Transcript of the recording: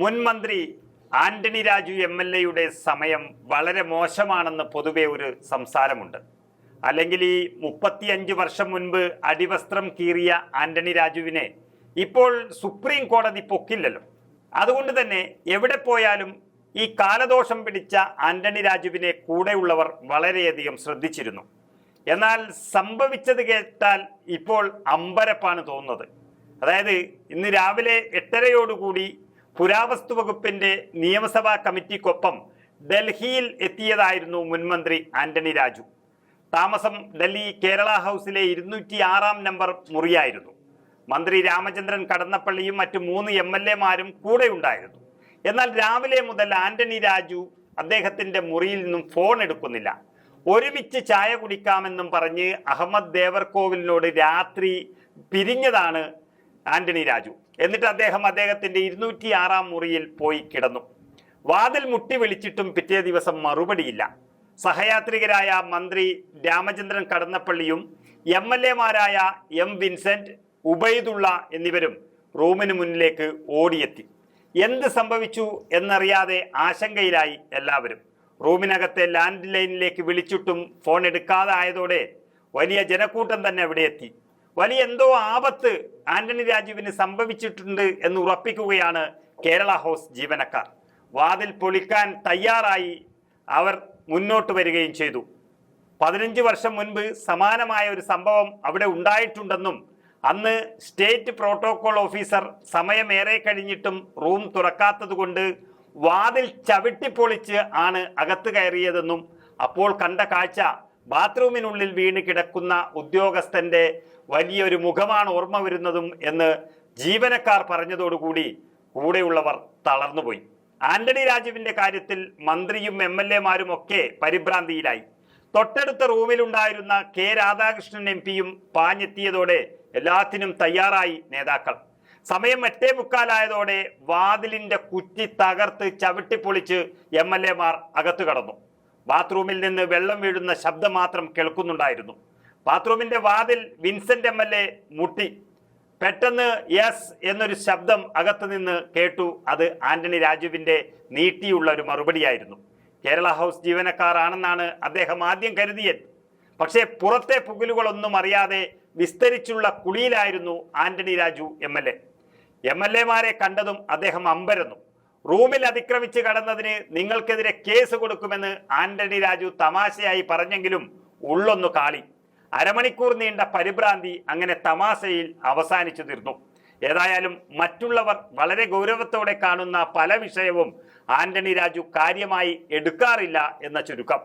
മുൻ മന്ത്രി Antony Raju M L എയുടെ സമയം വളരെ മോശമാണെന്ന് പൊതുവെ ഒരു സംസാരമുണ്ട്. അല്ലെങ്കിൽ ഈ മുപ്പത്തിയഞ്ച് വർഷം മുൻപ് അടിവസ്ത്രം കീറിയ ആന്റണി രാജുവിനെ ഇപ്പോൾ സുപ്രീം കോടതി പൊക്കില്ലല്ലോ. അതുകൊണ്ട് തന്നെ എവിടെ പോയാലും ഈ കാലദോഷം പിടിച്ച ആന്റണി രാജുവിനെ കൂടെയുള്ളവർ വളരെയധികം ശ്രദ്ധിച്ചിരുന്നു. എന്നാൽ സംഭവിച്ചത് കേട്ടാൽ ഇപ്പോൾ അമ്പരപ്പാണ് തോന്നുന്നത്. അതായത് ഇന്ന് രാവിലെ എട്ടരയോടുകൂടി പുരാവസ്തു വകുപ്പിന്റെ നിയമസഭാ കമ്മിറ്റിക്കൊപ്പം ഡൽഹിയിൽ എത്തിയതായിരുന്നു മുൻമന്ത്രി ആന്റണി രാജു. താമസം ഡൽഹി കേരള ഹൗസിലെ ഇരുന്നൂറ്റി ആറാം നമ്പർ മുറിയായിരുന്നു. മന്ത്രി രാമചന്ദ്രൻ കടന്നപ്പള്ളിയും മറ്റു മൂന്ന് എം എൽ എമാരും കൂടെ ഉണ്ടായിരുന്നു എന്നാൽ രാവിലെ മുതൽ ആന്റണി രാജു അദ്ദേഹത്തിന്റെ മുറിയിൽ നിന്നും ഫോൺ എടുക്കുന്നില്ല. ഒരുമിച്ച് ചായ കുടിക്കാമെന്നും പറഞ്ഞ് അഹമ്മദ് ദേവർകോവിലിനോട് രാത്രി പിരിഞ്ഞതാണ് ആന്റണി രാജു. എന്നിട്ട് അദ്ദേഹം അദ്ദേഹത്തിന്റെ ഇരുന്നൂറ്റി ആറാം മുറിയിൽ പോയി കിടന്നു. വാതിൽ മുട്ടി വിളിച്ചിട്ടും പിറ്റേ ദിവസം മറുപടിയില്ല. സഹയാത്രികരായ മന്ത്രി രാമചന്ദ്രൻ കടന്നപ്പള്ളിയും എം എൽ എമാരായ എം വിൻസെന്റ് ഉബൈദുള്ള എന്നിവരും റൂമിന് മുന്നിലേക്ക് ഓടിയെത്തി. എന്ത് സംഭവിച്ചു എന്നറിയാതെ ആശങ്കയിലായി എല്ലാവരും. റൂമിനകത്തെ ലാൻഡ് ലൈനിലേക്ക് വിളിച്ചിട്ടും ഫോൺ എടുക്കാതെ ആയതോടെ വലിയ ജനക്കൂട്ടം തന്നെ അവിടെ എത്തി. വലിയ എന്തോ ആപത്ത് ആന്റണി രാജുവിന് സംഭവിച്ചിട്ടുണ്ട് എന്ന് ഉറപ്പിക്കുകയാണ് കേരള ഹൗസ് ജീവനക്കാർ. വാതിൽ പൊളിക്കാൻ തയ്യാറായി അവർ മുന്നോട്ട് വരികയും ചെയ്തു. പതിനഞ്ച് വർഷം മുൻപ് സമാനമായ ഒരു സംഭവം അവിടെ ഉണ്ടായിട്ടുണ്ടെന്നും അന്ന് സ്റ്റേറ്റ് പ്രോട്ടോകോൾ ഓഫീസർ സമയമേറെ കഴിഞ്ഞിട്ടും റൂം തുറക്കാത്തതുകൊണ്ട് വാതിൽ ചവിട്ടിപ്പൊളിച്ച് ആണ് അകത്ത് കയറിയതെന്നും അപ്പോൾ കണ്ട കാഴ്ച ബാത്റൂമിനുള്ളിൽ വീണ് കിടക്കുന്ന ഉദ്യോഗസ്ഥന്റെ വലിയൊരു മുഖമാണ് ഓർമ്മ വരുന്നതും എന്ന് ജീവനക്കാർ പറഞ്ഞതോടുകൂടി കൂടെയുള്ളവർ തളർന്നുപോയി. ആന്റണി രാജുവിന്റെ കാര്യത്തിൽ മന്ത്രിയും എം എൽ എമാരും ഒക്കെ പരിഭ്രാന്തിയിലായി. തൊട്ടടുത്ത റൂമിലുണ്ടായിരുന്ന കെ രാധാകൃഷ്ണൻ എം പിയും പാഞ്ഞെത്തിയതോടെ എല്ലാത്തിനും തയ്യാറായി നേതാക്കൾ. സമയം എട്ടേ മുക്കാലായതോടെ വാതിലിന്റെ കുറ്റി തകർത്ത് ചവിട്ടിപ്പൊളിച്ച് എം എൽ എമാർ അകത്തു കടന്നു. ബാത്റൂമിൽ നിന്ന് വെള്ളം വീഴുന്ന ശബ്ദം മാത്രം കേൾക്കുന്നുണ്ടായിരുന്നു. ബാത്റൂമിന്റെ വാതിൽ വിൻസെന്റ് എം എൽ എ മുട്ടി. പെട്ടെന്ന് യെസ് എന്നൊരു ശബ്ദം അകത്തു നിന്ന് കേട്ടു. അത് ആന്റണി രാജുവിന്റെ നീട്ടിയുള്ള ഒരു മറുപടിയായിരുന്നു. കേരള ഹൗസ് ജീവനക്കാരാണെന്നാണ് അദ്ദേഹം ആദ്യം കരുതിയത്. പക്ഷേ പുറത്തെ പുകലുകളൊന്നും അറിയാതെ വിസ്തരിച്ചുള്ള കുളിയിലായിരുന്നു Antony Raju M L A. M L എമാരെ കണ്ടതും അദ്ദേഹം അമ്പരന്നു. റൂമിൽ അതിക്രമിച്ച് കടന്നതിന് നിങ്ങൾക്കെതിരെ കേസ് കൊടുക്കുമെന്ന് ആന്റണി രാജു തമാശയായി പറഞ്ഞെങ്കിലും ഉള്ളൊന്നു കാളി. അരമണിക്കൂർ നീണ്ട പരിഭ്രാന്തി അങ്ങനെ തമാശയിൽ അവസാനിച്ചു തീർന്നു. ഏതായാലും മറ്റുള്ളവർ വളരെ ഗൗരവത്തോടെ കാണുന്ന പല വിഷയവും ആന്റണി രാജു കാര്യമായി എടുക്കാറില്ല എന്ന ചുരുക്കം.